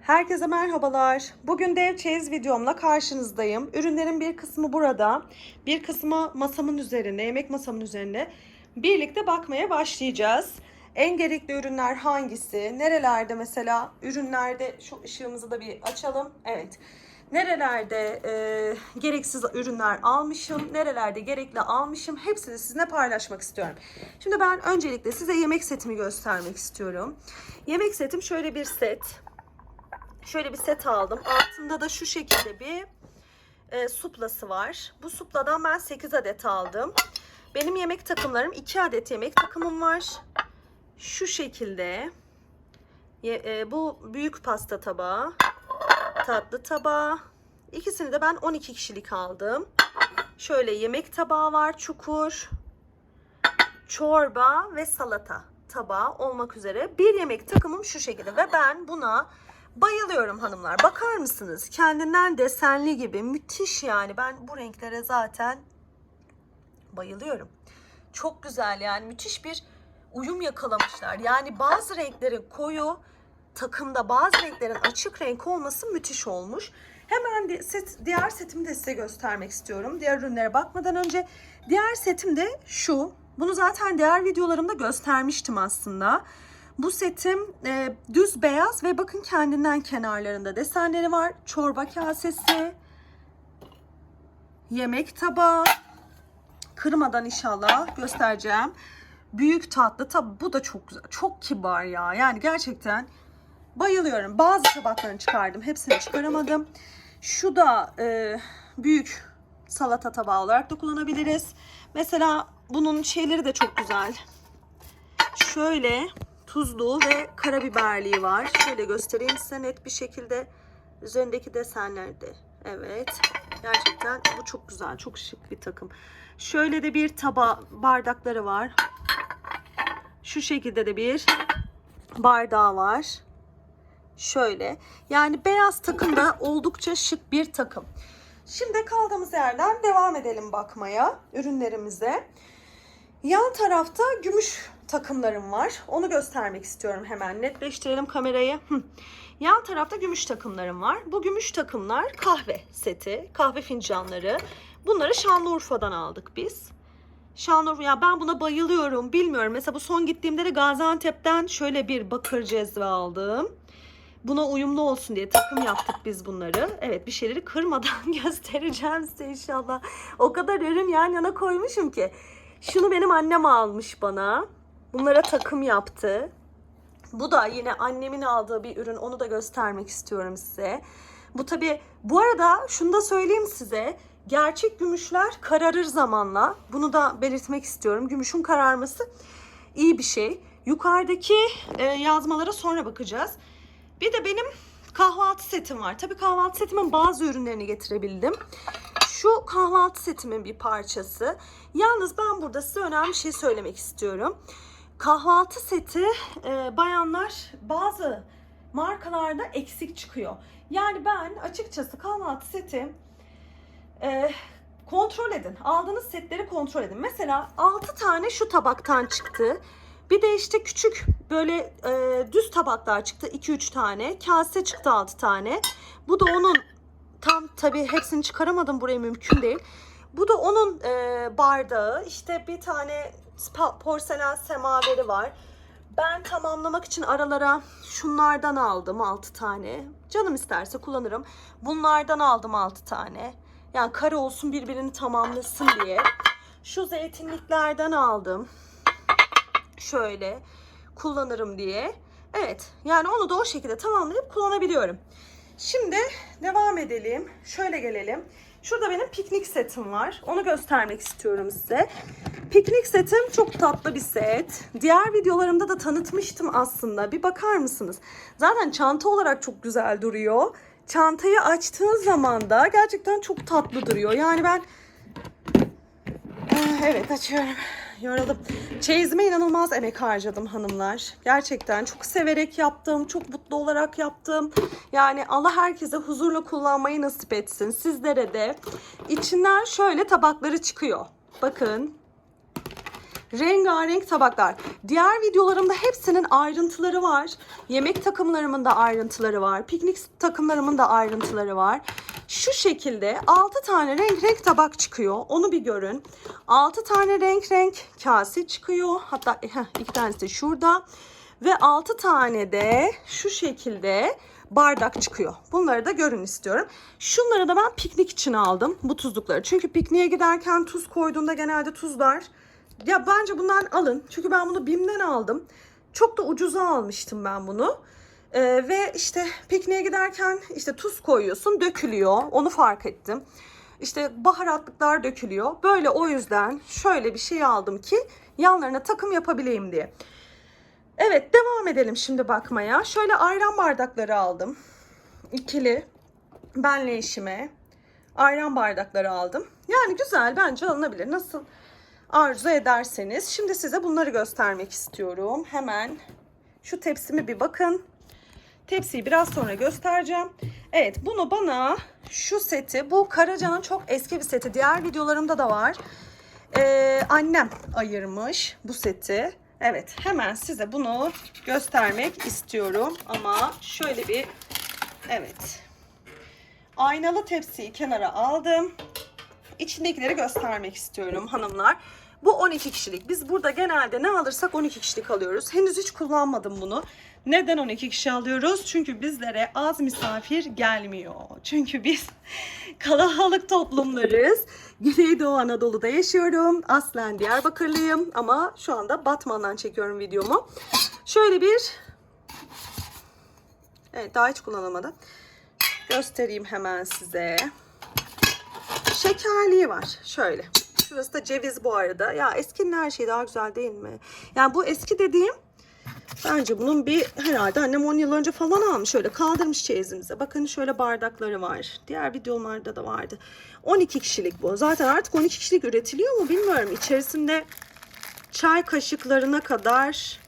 Herkese merhabalar. Bugün dev çeyiz videomla karşınızdayım. Ürünlerin bir kısmı burada. Bir kısmı masamın üzerinde, yemek masamın üzerinde. Birlikte bakmaya başlayacağız. En gerekli ürünler hangisi? Nerelerde mesela ürünlerde şu ışığımızı da bir açalım. Evet. Nerelerde e, gereksiz ürünler almışım, nerelerde gerekli almışım hepsini sizinle paylaşmak istiyorum. Şimdi ben öncelikle size yemek setimi göstermek istiyorum. Yemek setim şöyle bir set. Şöyle bir set aldım. Altında da şu şekilde bir e, suplası var. Bu supladan ben 8 adet aldım. Benim yemek takımlarım 2 adet yemek takımım var. Şu şekilde. E, bu büyük pasta tabağı. Tatlı tabağı. İkisini de ben 12 kişilik aldım. Şöyle yemek tabağı var çukur. Çorba ve salata tabağı olmak üzere bir yemek takımım şu şekilde ve ben buna bayılıyorum hanımlar. Bakar mısınız? Kendinden desenli gibi müthiş yani. Ben bu renklere zaten bayılıyorum. Çok güzel yani müthiş bir uyum yakalamışlar. Yani bazı renklerin koyu takımda bazı renklerin açık renk olması müthiş olmuş. Hemen set, diğer setimi de size göstermek istiyorum. Diğer ürünlere bakmadan önce diğer setim de şu. Bunu zaten diğer videolarımda göstermiştim aslında. Bu setim e, düz beyaz ve bakın kendinden kenarlarında desenleri var. Çorba kasesi, yemek tabağı, kırmadan inşallah göstereceğim. Büyük tatlı tabi bu da çok güzel. Çok kibar ya. Yani gerçekten bayılıyorum. Bazı tabaklarını çıkardım. Hepsini çıkaramadım. Şu da e, büyük salata tabağı olarak da kullanabiliriz. Mesela bunun şeyleri de çok güzel. Şöyle tuzlu ve karabiberliği var. Şöyle göstereyim size net bir şekilde. Üzerindeki desenler de. Evet. Gerçekten bu çok güzel. Çok şık bir takım. Şöyle de bir taba bardakları var. Şu şekilde de bir bardağı var. Şöyle. Yani beyaz takım da oldukça şık bir takım. Şimdi kaldığımız yerden devam edelim bakmaya ürünlerimize. Yan tarafta gümüş takımlarım var. Onu göstermek istiyorum hemen. Netleştirelim kamerayı. Yan tarafta gümüş takımlarım var. Bu gümüş takımlar kahve seti, kahve fincanları. Bunları Şanlıurfa'dan aldık biz. Şanlıurfa ya ben buna bayılıyorum. Bilmiyorum. Mesela bu son gittiğimde de Gaziantep'ten şöyle bir bakır cezve aldım. Buna uyumlu olsun diye takım yaptık biz bunları. Evet bir şeyleri kırmadan göstereceğim size inşallah. O kadar ürün yan yana koymuşum ki. Şunu benim annem almış bana. Bunlara takım yaptı. Bu da yine annemin aldığı bir ürün. Onu da göstermek istiyorum size. Bu tabi bu arada şunu da söyleyeyim size. Gerçek gümüşler kararır zamanla. Bunu da belirtmek istiyorum. Gümüşün kararması iyi bir şey. Yukarıdaki e, yazmalara sonra bakacağız. Bir de benim kahvaltı setim var. Tabii kahvaltı setimin bazı ürünlerini getirebildim. Şu kahvaltı setimin bir parçası. Yalnız ben burada size önemli bir şey söylemek istiyorum. Kahvaltı seti e, bayanlar bazı markalarda eksik çıkıyor. Yani ben açıkçası kahvaltı seti e, kontrol edin. Aldığınız setleri kontrol edin. Mesela 6 tane şu tabaktan çıktı. Bir de işte küçük böyle e, düz tabaklar çıktı 2-3 tane. Kase çıktı 6 tane. Bu da onun tam tabii hepsini çıkaramadım buraya mümkün değil. Bu da onun e, bardağı. İşte bir tane porselen semaveri var. Ben tamamlamak için aralara şunlardan aldım 6 tane. Canım isterse kullanırım. Bunlardan aldım 6 tane. Yani kare olsun birbirini tamamlasın diye. Şu zeytinliklerden aldım şöyle kullanırım diye. Evet yani onu da o şekilde tamamlayıp kullanabiliyorum. Şimdi devam edelim. Şöyle gelelim. Şurada benim piknik setim var. Onu göstermek istiyorum size. Piknik setim çok tatlı bir set. Diğer videolarımda da tanıtmıştım aslında. Bir bakar mısınız? Zaten çanta olarak çok güzel duruyor. Çantayı açtığın zaman da gerçekten çok tatlı duruyor. Yani ben Ah, Evet açıyorum. Yoruldum. Çeyizime inanılmaz emek harcadım hanımlar. Gerçekten çok severek yaptım. Çok mutlu olarak yaptım. Yani Allah herkese huzurla kullanmayı nasip etsin. Sizlere de. İçinden şöyle tabakları çıkıyor. Bakın. Rengarenk tabaklar. Diğer videolarımda hepsinin ayrıntıları var. Yemek takımlarımın da ayrıntıları var. Piknik takımlarımın da ayrıntıları var. Şu şekilde 6 tane renk renk tabak çıkıyor. Onu bir görün. 6 tane renk renk kase çıkıyor. Hatta heh, iki tanesi de şurada. Ve 6 tane de şu şekilde bardak çıkıyor. Bunları da görün istiyorum. Şunları da ben piknik için aldım. Bu tuzlukları. Çünkü pikniğe giderken tuz koyduğunda genelde tuzlar. Ya bence bundan alın. Çünkü ben bunu BİM'den aldım. Çok da ucuza almıştım ben bunu. Ee, ve işte pikniğe giderken işte tuz koyuyorsun dökülüyor. Onu fark ettim. İşte baharatlıklar dökülüyor. Böyle o yüzden şöyle bir şey aldım ki yanlarına takım yapabileyim diye. Evet devam edelim şimdi bakmaya. Şöyle ayran bardakları aldım. İkili. Benle eşime. Ayran bardakları aldım. Yani güzel bence alınabilir. Nasıl arzu ederseniz. Şimdi size bunları göstermek istiyorum. Hemen şu tepsimi bir bakın. Tepsiyi biraz sonra göstereceğim. Evet bunu bana şu seti bu Karaca'nın çok eski bir seti. Diğer videolarımda da var. Ee, annem ayırmış bu seti. Evet hemen size bunu göstermek istiyorum. Ama şöyle bir evet. Aynalı tepsiyi kenara aldım. İçindekileri göstermek istiyorum hanımlar. Bu 12 kişilik. Biz burada genelde ne alırsak 12 kişilik alıyoruz. Henüz hiç kullanmadım bunu. Neden 12 kişi alıyoruz? Çünkü bizlere az misafir gelmiyor. Çünkü biz kalabalık toplumlarız. Güneydoğu Anadolu'da yaşıyorum. Aslen Diyarbakırlıyım ama şu anda Batman'dan çekiyorum videomu. Şöyle bir Evet daha hiç kullanamadım. Göstereyim hemen size. Şekerliği var. Şöyle. Şurası da ceviz bu arada. Ya eskinin her şeyi daha güzel değil mi? Yani bu eski dediğim bence bunun bir herhalde annem 10 yıl önce falan almış. Şöyle kaldırmış çeyizimize. Bakın şöyle bardakları var. Diğer videolarda da vardı. 12 kişilik bu. Zaten artık 12 kişilik üretiliyor mu bilmiyorum. İçerisinde çay kaşıklarına kadar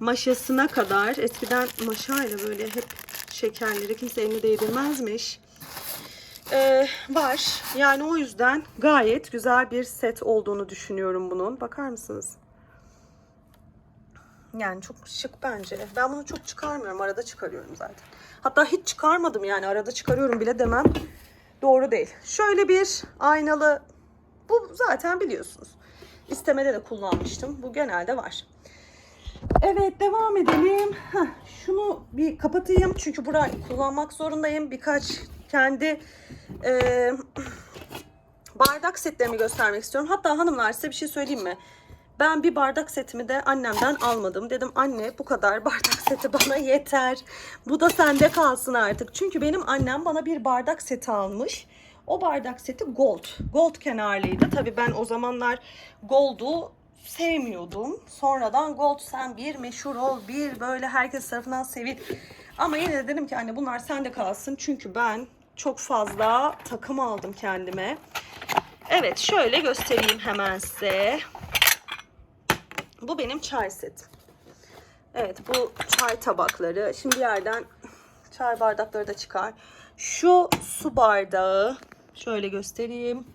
maşasına kadar eskiden maşayla böyle hep şekerleri kimse eline değdirmezmiş. Ee, var. Yani o yüzden gayet güzel bir set olduğunu düşünüyorum bunun. Bakar mısınız? Yani çok şık bence. Ben bunu çok çıkarmıyorum. Arada çıkarıyorum zaten. Hatta hiç çıkarmadım yani. Arada çıkarıyorum bile demem. Doğru değil. Şöyle bir aynalı. Bu zaten biliyorsunuz. İstemede de kullanmıştım. Bu genelde var. Evet devam edelim. Heh, şunu bir kapatayım çünkü burayı kullanmak zorundayım. Birkaç kendi e, bardak setlerimi göstermek istiyorum. Hatta hanımlar size bir şey söyleyeyim mi? Ben bir bardak setimi de annemden almadım. Dedim anne bu kadar bardak seti bana yeter. Bu da sende kalsın artık. Çünkü benim annem bana bir bardak seti almış. O bardak seti gold. Gold kenarlıydı. Tabii ben o zamanlar gold'u sevmiyordum. Sonradan gold sen bir meşhur ol, bir böyle herkes tarafından sevil. Ama yine de dedim ki anne bunlar sende kalsın. Çünkü ben çok fazla takım aldım kendime. Evet şöyle göstereyim hemen size. Bu benim çay setim. Evet bu çay tabakları. Şimdi yerden çay bardakları da çıkar. Şu su bardağı. Şöyle göstereyim.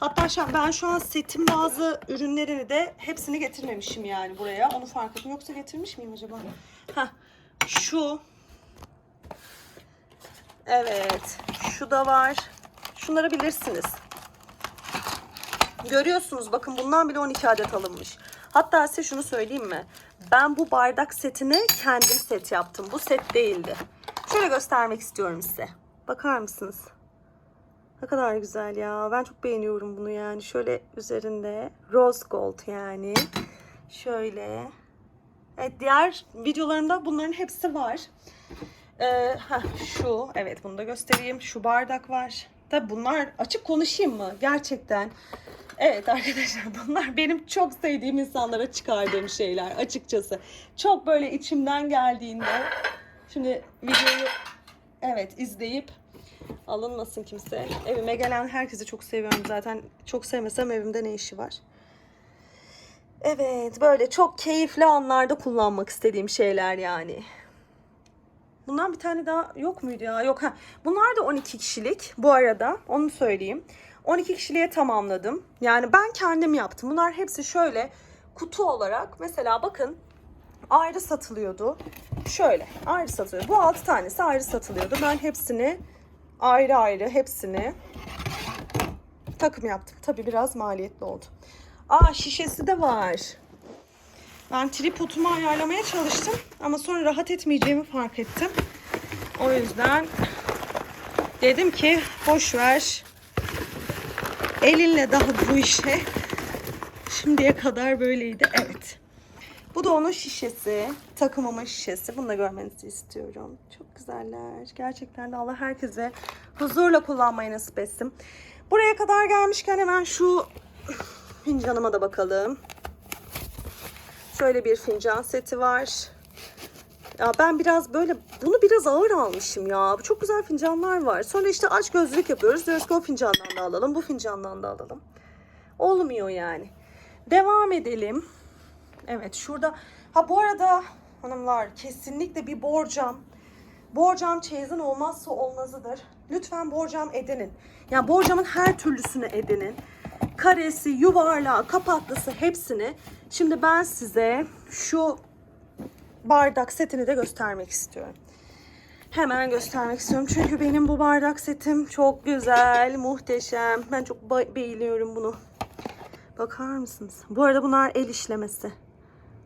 Hatta ben şu an setin bazı ürünlerini de hepsini getirmemişim yani buraya. Onu fark ettim. Yoksa getirmiş miyim acaba? Heh, şu. Evet. Şu da var. Şunları bilirsiniz. Görüyorsunuz bakın bundan bile 12 adet alınmış. Hatta size şunu söyleyeyim mi? Ben bu bardak setini kendim set yaptım. Bu set değildi. Şöyle göstermek istiyorum size. Bakar mısınız? Ne kadar güzel ya. Ben çok beğeniyorum bunu yani. Şöyle üzerinde rose gold yani. Şöyle. Evet diğer videolarımda bunların hepsi var. Ee, heh, şu evet bunu da göstereyim. Şu bardak var. Tabi bunlar açık konuşayım mı? Gerçekten. Evet arkadaşlar bunlar benim çok sevdiğim insanlara çıkardığım şeyler açıkçası. Çok böyle içimden geldiğinde şimdi videoyu evet izleyip alınmasın kimse. Evime gelen herkesi çok seviyorum zaten. Çok sevmesem evimde ne işi var? Evet böyle çok keyifli anlarda kullanmak istediğim şeyler yani. Bundan bir tane daha yok muydu ya? Yok ha. Bunlar da 12 kişilik bu arada. Onu söyleyeyim. 12 kişiliğe tamamladım. Yani ben kendim yaptım. Bunlar hepsi şöyle kutu olarak mesela bakın ayrı satılıyordu. Şöyle ayrı satılıyor. Bu 6 tanesi ayrı satılıyordu. Ben hepsini ayrı ayrı hepsini takım yaptım. Tabii biraz maliyetli oldu. Aa şişesi de var. Ben tripodumu ayarlamaya çalıştım ama sonra rahat etmeyeceğimi fark ettim. O yüzden dedim ki boş ver. Elinle daha bu işe. Şimdiye kadar böyleydi. Evet. Bu da onun şişesi. Takımımın şişesi. Bunu da görmenizi istiyorum. Çok güzeller. Gerçekten de Allah herkese huzurla kullanmayı nasip etsin. Buraya kadar gelmişken hemen şu fincanıma da bakalım. Şöyle bir fincan seti var. Ya ben biraz böyle bunu biraz ağır almışım ya. Çok güzel fincanlar var. Sonra işte aç gözlük yapıyoruz. Diyoruz ki o fincandan da alalım. Bu fincandan da alalım. Olmuyor yani. Devam edelim. Evet şurada. Ha bu arada hanımlar kesinlikle bir borcam. Borcam çeyizin olmazsa olmazıdır. Lütfen borcam edinin. Yani borcamın her türlüsünü edinin. Karesi, yuvarlağı, kapaklısı hepsini. Şimdi ben size şu bardak setini de göstermek istiyorum. Hemen göstermek istiyorum. Çünkü benim bu bardak setim çok güzel, muhteşem. Ben çok beğeniyorum bunu. Bakar mısınız? Bu arada bunlar el işlemesi.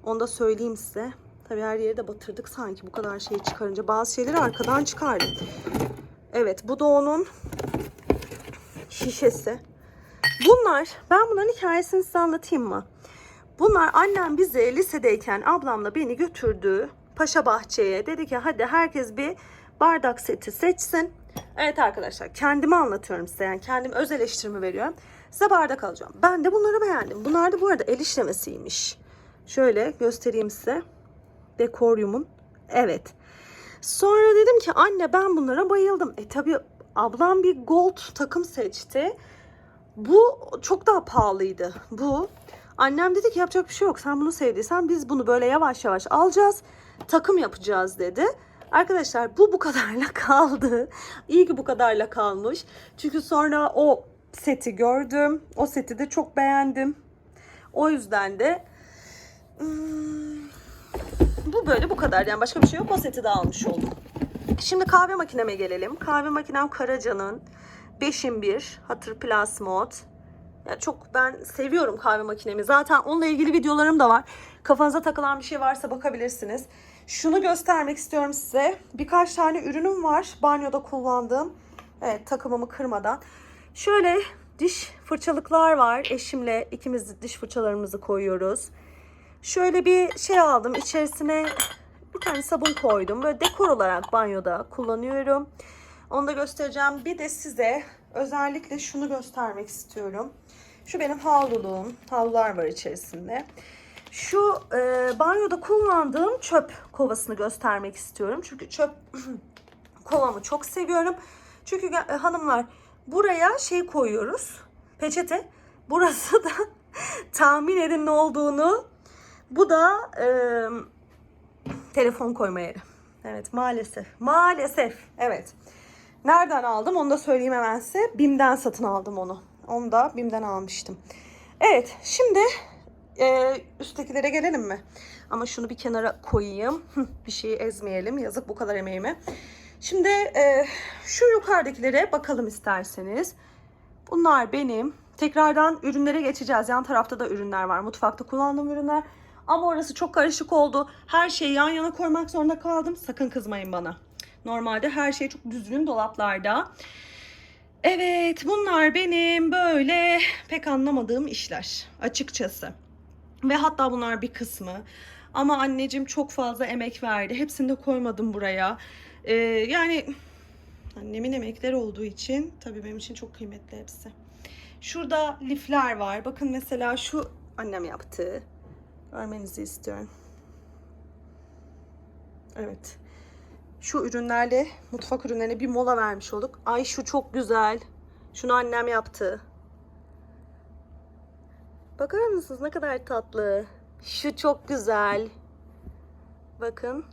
Onu da söyleyeyim size. Tabii her yeri de batırdık sanki bu kadar şey çıkarınca. Bazı şeyleri arkadan çıkardım. Evet bu da onun şişesi. Bunlar, ben bunların hikayesini size anlatayım mı? Bunlar annem bize lisedeyken ablamla beni götürdü Paşa Bahçe'ye. Dedi ki hadi herkes bir bardak seti seçsin. Evet arkadaşlar kendimi anlatıyorum size yani kendim öz eleştirimi veriyorum. Size bardak alacağım. Ben de bunları beğendim. Bunlar da bu arada el işlemesiymiş. Şöyle göstereyim size. Dekoryumun. Evet. Sonra dedim ki anne ben bunlara bayıldım. E tabi ablam bir gold takım seçti. Bu çok daha pahalıydı. Bu annem dedi ki yapacak bir şey yok. Sen bunu sevdiysen biz bunu böyle yavaş yavaş alacağız. Takım yapacağız dedi. Arkadaşlar bu bu kadarla kaldı. İyi ki bu kadarla kalmış. Çünkü sonra o seti gördüm. O seti de çok beğendim. O yüzden de hmm, bu böyle bu kadar. Yani başka bir şey yok. O seti de almış oldum. Şimdi kahve makineme gelelim. Kahve makinem Karaca'nın 5'in 1 Hatır Plus Mod. Ya çok ben seviyorum kahve makinemi. Zaten onunla ilgili videolarım da var. Kafanıza takılan bir şey varsa bakabilirsiniz. Şunu göstermek istiyorum size. Birkaç tane ürünüm var. Banyoda kullandığım. Evet takımımı kırmadan. Şöyle diş fırçalıklar var. Eşimle ikimiz diş fırçalarımızı koyuyoruz. Şöyle bir şey aldım. İçerisine bir tane sabun koydum. Böyle dekor olarak banyoda kullanıyorum. Onu da göstereceğim. Bir de size özellikle şunu göstermek istiyorum. Şu benim havluluğum. Havlular var içerisinde. Şu e, banyoda kullandığım çöp kovasını göstermek istiyorum. Çünkü çöp kovamı çok seviyorum. Çünkü e, hanımlar buraya şey koyuyoruz. Peçete. Burası da tahmin edin ne olduğunu. Bu da e, telefon koyma yeri. Evet maalesef. Maalesef. Evet. Nereden aldım onu da söyleyeyim hemen size. BİM'den satın aldım onu. Onu da BİM'den almıştım. Evet şimdi e, üsttekilere gelelim mi? Ama şunu bir kenara koyayım. bir şeyi ezmeyelim. Yazık bu kadar emeğime. Şimdi e, şu yukarıdakilere bakalım isterseniz. Bunlar benim. Tekrardan ürünlere geçeceğiz. Yan tarafta da ürünler var. Mutfakta kullandığım ürünler. Ama orası çok karışık oldu. Her şeyi yan yana koymak zorunda kaldım. Sakın kızmayın bana. Normalde her şey çok düzgün dolaplarda. Evet bunlar benim böyle pek anlamadığım işler açıkçası. Ve hatta bunlar bir kısmı. Ama anneciğim çok fazla emek verdi. Hepsini de koymadım buraya. Ee, yani annemin emekleri olduğu için tabii benim için çok kıymetli hepsi. Şurada lifler var. Bakın mesela şu annem yaptı. Görmenizi istiyorum. Evet. Şu ürünlerle mutfak ürünlerine bir mola vermiş olduk. Ay şu çok güzel. Şunu annem yaptı. Bakar mısınız ne kadar tatlı. Şu çok güzel. Bakın.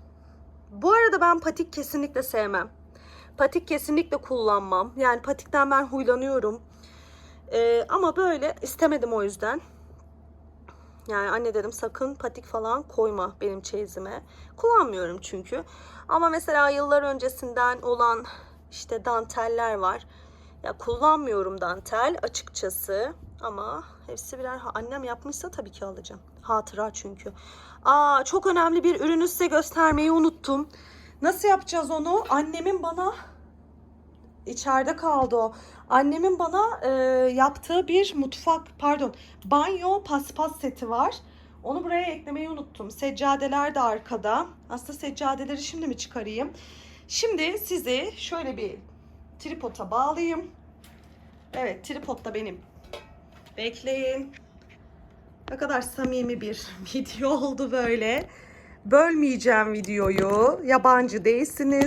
Bu arada ben patik kesinlikle sevmem. Patik kesinlikle kullanmam. Yani patikten ben huylanıyorum. Ee, ama böyle istemedim o yüzden. Yani anne dedim sakın patik falan koyma benim çeyizime. Kullanmıyorum çünkü. Ama mesela yıllar öncesinden olan işte danteller var. Ya kullanmıyorum dantel açıkçası. Ama hepsi birer annem yapmışsa tabii ki alacağım. Hatıra çünkü. Aa çok önemli bir ürünü size göstermeyi unuttum. Nasıl yapacağız onu? Annemin bana içeride kaldı o. Annemin bana e, yaptığı bir mutfak pardon banyo paspas seti var. Onu buraya eklemeyi unuttum. Seccadeler de arkada. Aslında seccadeleri şimdi mi çıkarayım? Şimdi sizi şöyle bir tripoda bağlayayım. Evet tripod da benim. Bekleyin. Ne kadar samimi bir video oldu böyle. Bölmeyeceğim videoyu. Yabancı değilsiniz.